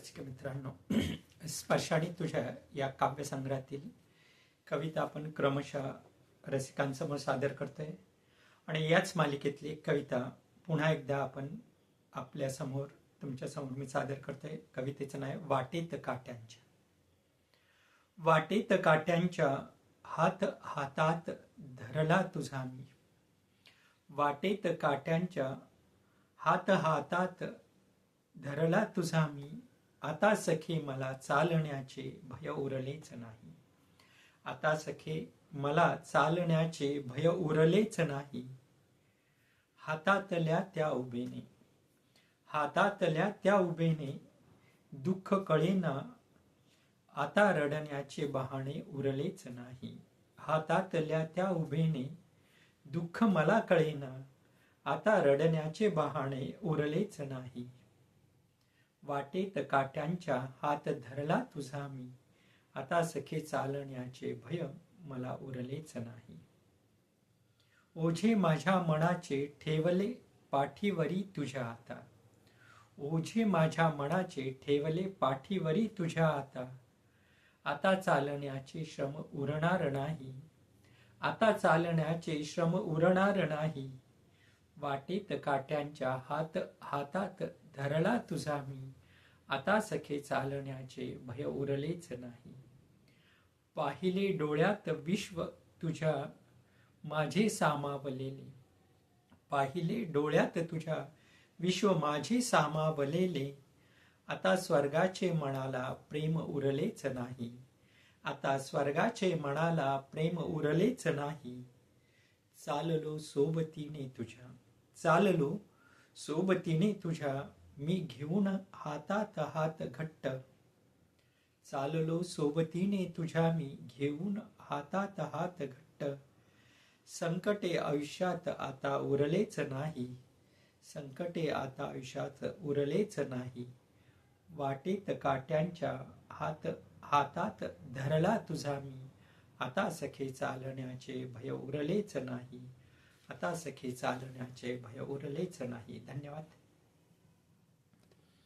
रसिक मित्रांनो स्पर्शाने तुझ्या या काव्यसंग्रहातील कविता आपण क्रमशः रसिकांसमोर सादर करतोय. आणि याच मालिकेतली एक कविता पुन्हा एकदा आपण आपल्यासमोर तुमच्यासमोर मी सादर करतोय. कवितेचं नाव आहे वाटेत काट्यांच्या. वाटेत काट्यांच्या हात हातात धरला तुझा मी. वाटेत काट्यांच्या हात हातात धरला तुझा मी. आता सखे मला चालण्याचे भय उरलेच नाही. आता सखे मला चालण्याचे भय उरलेच नाही. हातातल्या त्या उभेने हातातल्या त्या उभेने दुःख कळेना. आता रडण्याचे बहाणे उरलेच नाही. हातातल्या त्या उभेने दुःख मला कळेना. आता रडण्याचे बहाणे उरलेच नाही. वाटेत काट्यांच्या हात धरला तुझा मी. आता सखे चालण्याचे भय मला उरलेच नाही. ओझे माझ्या मनाचे ठेवले पाठीवरी तुझ्या आता. ओझे माझ्या मनाचे ठेवले पाठीवरी तुझ्या आता. आता चालण्याचे श्रम उरणार नाही. आता चालण्याचे श्रम उरणार नाही. वाटेत काट्यांच्या हात हातात धरला तुझा मी. आता सखे चालण्याचे भय उरलेच नाही. पाहिले डोळ्यात विश्व तुझ्या माझे सामावलेले. पाहिले डोळ्यात तुझ्या विश्व माझे सामावलेले. आता स्वर्गाचे मनाला प्रेम उरलेच नाही. आता स्वर्गाचे मनाला प्रेम उरलेच नाही. चाललो सोबतीने तुझ्या चाललो. सोबतीने तुझ्या मी घेऊन हातात हात घट्ट. चाललो सोबतीने तुझ्या मी घेऊन हातात हात घट्ट. संकटे आयुष्यात आता उरलेच नाही. संकटे आता आयुष्यात उरलेच नाही. वाटेत काट्यांच्या हात हातात धरला तुझा मी. आता सखे चालण्याचे भय उरलेच नाही. आता सखी चालण्याचे भय उरलेच नाही. धन्यवाद.